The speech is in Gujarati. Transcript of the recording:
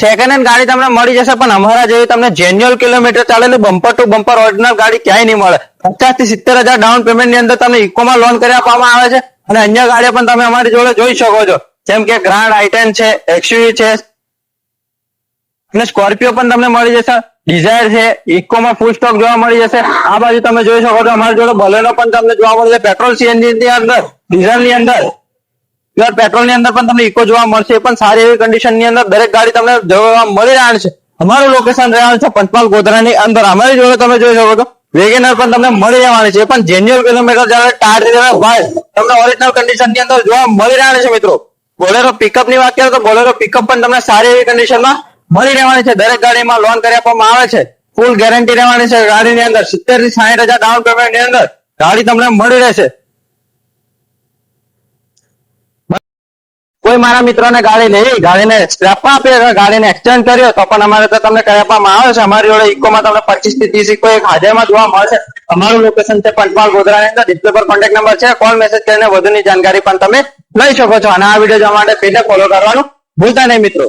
સેકન્ડ હેન્ડ ગાડી તમને મળી જશે, પણ અમારા જેવી તમને જેન્યુઅલ કિલોમીટર ચાલેલી બમ્પર ટુ બમ્પર ઓરિજિનલ ગાડી ક્યાંય નહીં મળે. પચાસથી સિત્તેર હજાર ડાઉન પેમેન્ટની અંદર તમને ઇકોમાં લોન કરી આપવામાં આવે છે અને અન્ય ગાડીઓ પણ તમે અમારી જોડે જોઈ શકો છો. જેમ કે ગ્રાન્ડ આઈટેન છે એક્સયુવી છે, અને સ્કોર્પિયો પણ તમને મળી જશે. ડિઝાયર છે ઇકોમાં ફૂલ સ્ટોક જોવા મળી જશે. આ બાજુ તમે જોઈ શકો છો અમારી જોડે બલેનો પણ તમને જોવા મળશે. પેટ્રોલ સીએનજી ની અંદર ડીઝલની અંદર. પ્યોર પેટ્રોલની અંદર પણ તમને ઇકો જોવા મળશે. પણ સારી એવી કન્ડિશનની અંદર દરેક ગાડી તમને જોવા મળી રહ્યા છે. અમારું લોકેશન રહેવાનું છે પંચમહાલ ગોધરાની અંદર. અમારી જોડે તમે જોઈ શકો છો. વેગેનર પણ તમને મળી રહેવાની છે. પણ જેન્યુઅલ કિલોમીટર જ્યારે ટાયર તમને ઓરિજિનલ કન્ડિશનની અંદર જોવા મળી રહ્યા છે મિત્રો. બોલેરો પિકઅપની વાત કરીએ તો બોલેરો પિકઅપ પણ તમને સારી એવી કન્ડિશનમાં મળી રહેવાની છે. દરેક ગાડીમાં લોન કરી આપવામાં આવે છે. ફૂલ ગેરંટી રહેવાની છે ગાડીની અંદર. સિત્તેરથી સાહીઠ હજાર ડાઉન પેમેન્ટની અંદર ગાડી તમને મળી રહેશે. કોઈ મારા મિત્રોને ગાડી લઈ ગાડીને સ્ક્રેપ આપી ગાડીને એક્સચેન્જ કર્યો તો પણ અમારે તો તમને કહી આપવામાં આવે છે? અમારી જોડે ઇકોમાં તમને પચીસથી ત્રીસ ઇકો એક હાજરમાં જોવા મળશે. અમારું લોકેશન છે પંચમહાલ ગોધરાની અંદર. ડિસ્પ્લે પર કોન્ટેક્ટ નંબર છે. કોલ મેસેજ કરીને વધુની જાણકારી પણ તમે લઈ શકો છો. અને આ વીડિયો જોવા માટે પેજને ફોલો કરવાનું ભૂલતા નહીં મિત્રો.